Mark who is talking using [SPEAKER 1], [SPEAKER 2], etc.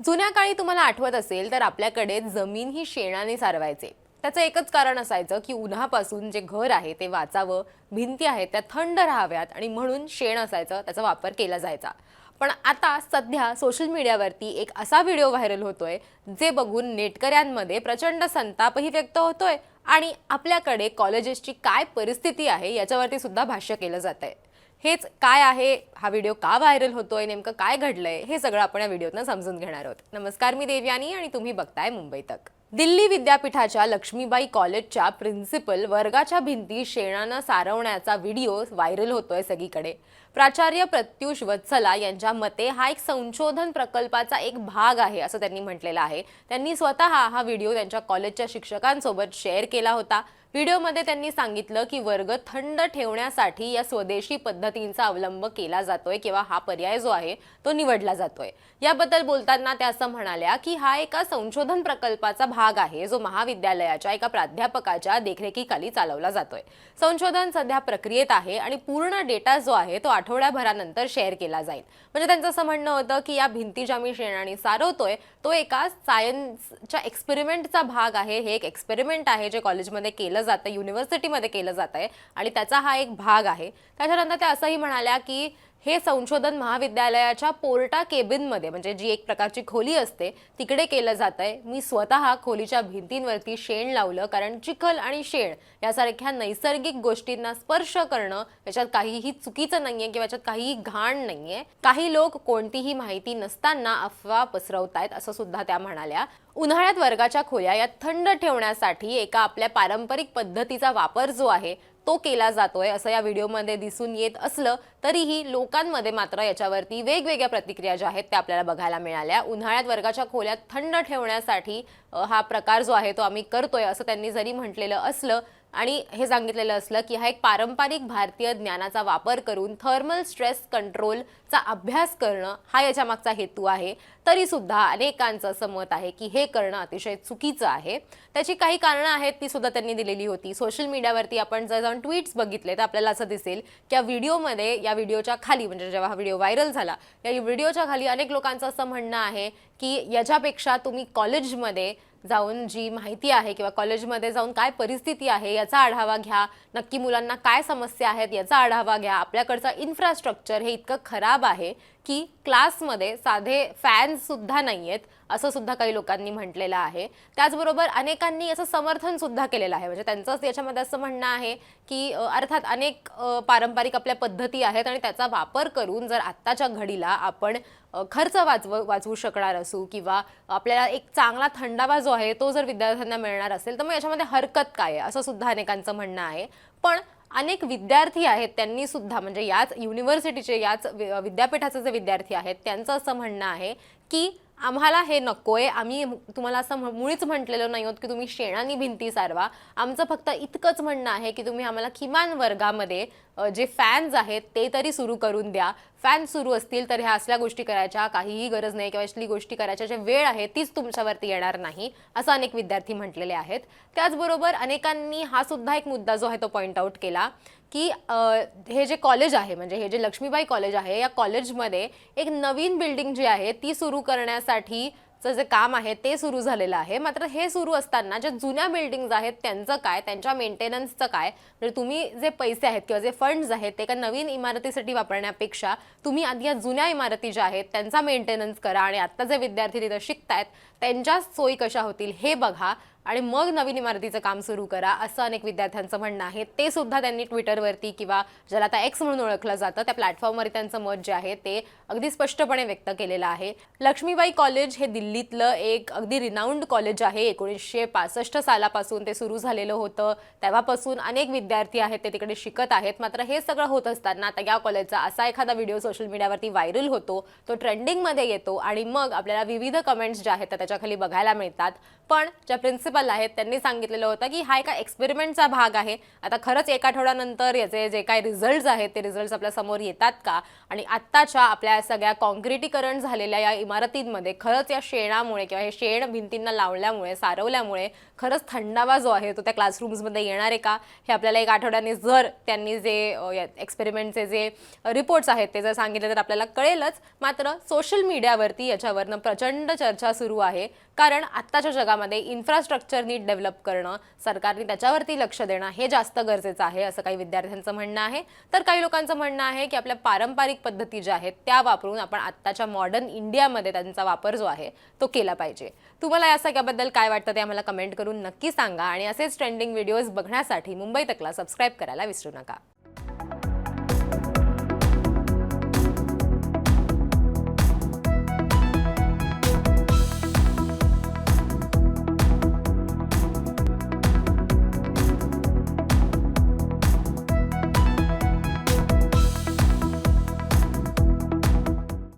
[SPEAKER 1] जुन्या काळी तुम्हाला आठवत असेल तर आपल्याकडे जमीन ही शेणाने सारवायचे. त्याचं एकच कारण असायचं की उन्हापासून जे घर आहे ते वाचावं भिंती आहेत त्या थंड राहाव्यात आणि म्हणून शेण असायचं त्याचा वापर केला जायचा. पण आता सध्या सोशल मीडियावरती एक असा व्हिडिओ व्हायरल होतोय जे बघून नेटकऱ्यांमध्ये प्रचंड संतापही व्यक्त होतोय आणि आपल्याकडे कॉलेजेसची काय परिस्थिती आहे याच्यावरती सुद्धा भाष्य केलं जात आहे हेच काय आहे? हा व्हिडिओ का व्हायरल होतोय? नेमकं काय घडलंय? हे सगळं आपण या व्हिडिओतनं समजून घेणार आहोत. नमस्कार मी देवयानी आणि तुम्ही बघताय मुंबई तक. दिल्ली विद्यापीठाच्या लक्ष्मीबाई कॉलेजच्या प्रिन्सिपल वर्गाच्या भिंती शेणानं सारवण्याचा व्हिडिओ व्हायरल होतोय सगळीकडे. प्राचार्य प्रत्युष वत्सला यांच्या मते हा एक संशोधन प्रकल्पाचा एक भाग आहे असं त्यांनी म्हटलेलं आहे. त्यांनी स्वतः हा व्हिडिओ त्यांच्या कॉलेजच्या शिक्षकांसोबत शेअर केला होता. व्हिडिओमध्ये त्यांनी सांगितलं की वर्ग थंड ठेवण्यासाठी या स्वदेशी पद्धतींचा अवलंब केला जातोय किंवा हा पर्याय जो आहे तो निवडला जातोय. याबद्दल बोलताना त्या असं म्हणाल्या की हा एका संशोधन प्रकल्पाचा भाग आहे जो महाविद्यालयाच्या एका प्राध्यापकाच्या देखरेखीखाली चालवला जातोय. संशोधन सध्या प्रक्रियेत आहे आणि पूर्ण डेटा जो आहे तो आठवड्याभरानंतर शेअर केला जाईल. म्हणजे त्यांचं असं म्हणणं होतं की या भिंती ज्या मी शेणाने सारवतोय तो एका सायन्सच्या एक्सपेरिमेंटचा भाग आहे हे एक एक्सपेरिमेंट आहे जे कॉलेजमध्ये केलं जातं युनिव्हर्सिटीमध्ये केलं जात आहे आणि त्याचा हा एक भाग आहे. त्याच्यानंतर त्या असंही म्हणाल्या की हे संशोधन महाविद्यालयाच्या पोर्टा केबिनमध्ये म्हणजे जी एक प्रकारची खोली असते तिकडे केलं जात आहे मी स्वतः खोलीच्या भिंतींवरती शेण लावलं कारण चिखल आणि शेण यासारख्या नैसर्गिक गोष्टींना स्पर्श करणं याच्यात काहीही चुकीचं नाहीये किंवा याच्यात काहीही घाण नाहीये. काही लोक कोणतीही माहिती नसताना अफवा पसरवतायत असं सुद्धा त्या म्हणाल्या. उन्हाळ्यात वर्गाच्या खोल्या या थंड ठेवण्यासाठी एका आपल्या पारंपरिक पद्धतीचा वापर जो आहे तो केला जातोय असं या व्हिडिओमध्ये दिसून येत असलं तरीही लोकांमध्ये मात्र याच्यावरती वेगवेगळ्या प्रतिक्रिया ज्या आहेत त्या आपल्याला बघायला मिळाल्या. उन्हाळ्यात वर्गाच्या खोल्यात थंड ठेवण्यासाठी हा प्रकार जो आहे तो आम्ही करतोय असं त्यांनी जरी म्हटलेलं असलं आणि हे सांगितलेलं असलं की हा एक पारंपरिक भारतीय ज्ञानाचा वापर करून थर्मल स्ट्रेस कंट्रोलचा अभ्यास करणं हा याच्या मागचा हेतू आहे. तरीसुद्धा अनेकांचं असं मत आहे की हे करणं अतिशय चुकीचं आहे. त्याची काही कारणं आहेत ती सुद्धा त्यांनी दिलेली होती. सोशल मीडियावरती आपण जर जाऊन ट्विट्स बघितले तर आपल्याला असं दिसेल की या व्हिडिओमध्ये या व्हिडिओच्या खाली म्हणजे जेव्हा हा व्हिडिओ व्हायरल झाला या व्हिडिओच्या खाली अनेक लोकांचं असं म्हणणं आहे की याच्यापेक्षा तुम्ही कॉलेजमध्ये जाऊन जी माहिती आहे किंवा कॉलेजमध्ये जाऊन काय परिस्थिती आहे याचा आढावा घ्या. नक्की मुलांना काय समस्या आहेत याचा आढावा घ्या. आपल्याकडचं इन्फ्रास्ट्रक्चर हे इतकं खराब आहे की क्लासमध्ये साधे फॅन्ससुद्धा नाही आहेत असं सुद्धा काही लोकांनी म्हटलेलं आहे. त्याचबरोबर अनेकांनी याचं समर्थनसुद्धा केलेलं आहे. म्हणजे त्यांचंच याच्यामध्ये असं म्हणणं आहे की अर्थात अनेक पारंपरिक आपल्या पद्धती आहेत आणि त्याचा वापर करून जर आत्ताच्या घडीला आपण खर्च वाचव वाचवू शकणार असू किंवा आपल्याला एक चांगला थंडावा जो आहे तो जर विद्यार्थ्यांना मिळणार असेल तर मग याच्यामध्ये हरकत काय आहे? असं सुद्धा अनेकांचं म्हणणं आहे. पण अनेक विद्यार्थी आहेत त्यांनी सुद्धा म्हणजे याच युनिव्हर्सिटीचे याच विद्यापीठाचे जे विद्यार्थी आहेत त्यांचं असं म्हणणं आहे की आम्हाला हे नकोय. आम्ही तुम्हाला असं मुळीच म्हटलेलं नाही आहोत की तुम्ही शेणानी भिंती सारवा. आमचं फक्त इतकंच म्हणणं आहे की तुम्ही आम्हाला किमान वर्गामध्ये जे फॅन्स आहेत ते तरी सुरू करून द्या. फॅन सुरू असतील तर ह्या असल्या गोष्टी करायच्या काहीही गरज नाही किंवा असली गोष्टी करायच्या जे वेळ आहे तीच तुमच्यावरती येणार नाही असं अनेक विद्यार्थी म्हटलेले आहेत. त्याचबरोबर अनेकांनी हा सुद्धा एक मुद्दा जो आहे तो पॉईंट आऊट केला की हे जे कॉलेज आहे म्हणजे हे जे लक्ष्मीबाई कॉलेज आहे या कॉलेजमध्ये एक नवीन बिल्डिंग जी आहे ती सुरू करण्यासाठी जे काम आहे ते सुरू झालेलं आहे. मात्र हे सुरू असताना ज्या जुन्या बिल्डिंग्ज आहेत त्यांचं काय त्यांच्या मेंटेनन्सचं काय म्हणजे तुम्ही जे पैसे आहेत किंवा जे फंड्स आहेत ते एका नवीन इमारतीसाठी वापरण्यापेक्षा तुम्ही आधी या जुन्या इमारती ज्या आहेत त्यांचा मेंटेनन्स करा आणि आत्ता जे विद्यार्थी तिथं शिकतायत त्यांच्या सोयी कशा होतील हे बघा. आणि मग नवीन इमारतीचं काम सुरू करा असं अनेक विद्यार्थ्यांचं म्हणणं आहे. ते सुद्धा त्यांनी ट्विटरवरती किंवा ज्याला आता एक्स म्हणून ओळखलं जातं त्या प्लॅटफॉर्मवर त्यांचं मत जे आहे ते अगदी स्पष्टपणे व्यक्त केलेलं आहे. लक्ष्मीबाई कॉलेज हे दिल्लीतलं एक अगदी रिनाऊंड कॉलेज आहे. एकोणीसशे पासष्ट सालापासून ते सुरू झालेलं होतं. तेव्हापासून अनेक विद्यार्थी आहेत ते तिकडे शिकत आहेत. मात्र हे सगळं होत असताना आता या कॉलेजचा असा एखादा व्हिडिओ सोशल मीडियावरती व्हायरल होतो तो ट्रेंडिंगमध्ये येतो आणि मग आपल्याला विविध कमेंट्स ज्या आहेत त्या त्याच्याखाली बघायला मिळतात. पण ज्या प्रिन्सिपल प्रिन्सिपल आहेत त्यांनी सांगितलेलं होतं की हा एका एक्सपेरिमेंटचा भाग आहे. आता खरंच एक आठवड्यानंतर याचे जे काही रिझल्ट आहेत ते रिझल्ट आपल्यासमोर येतात का? आणि आत्ताच्या आपल्या सगळ्या कॉन्क्रिटीकरण झालेल्या या इमारतींमध्ये खरंच या शेणामुळे किंवा हे शेण भिंतींना लावल्यामुळे सारवल्यामुळे खरंच थंडावा जो आहे तो त्या क्लासरूम्समध्ये येणार आहे का? हे आपल्याला एक आठवड्याने जर त्यांनी जे एक्सपेरिमेंटचे जे रिपोर्ट्स आहेत ते जर सांगितले तर आपल्याला कळेलच. मात्र सोशल मीडियावरती याच्यावरनं प्रचंड चर्चा सुरू आहे. कारण आत्ताच्या जगामध्ये इन्फ्रास्ट्रक्चर नीट डेव्हलप करणं सरकारने त्याच्यावरती लक्ष देणं हे जास्त गरजेचं आहे असं काही विद्यार्थ्यांचं म्हणणं आहे. तर काही लोकांचं म्हणणं आहे की आपल्या पारंपरिक पद्धती ज्या आहेत त्या वापरून आपण आत्ताच्या मॉडर्न इंडियामध्ये त्यांचा वापर जो आहे तो केला पाहिजे. तुम्हाला या सगळ्याबद्दल काय वाटतं ते आम्हाला कमेंट करून नक्की सांगा आणि असेच ट्रेंडिंग व्हिडिओज बघण्यासाठी मुंबई तकला सबस्क्राईब करायला विसरू नका.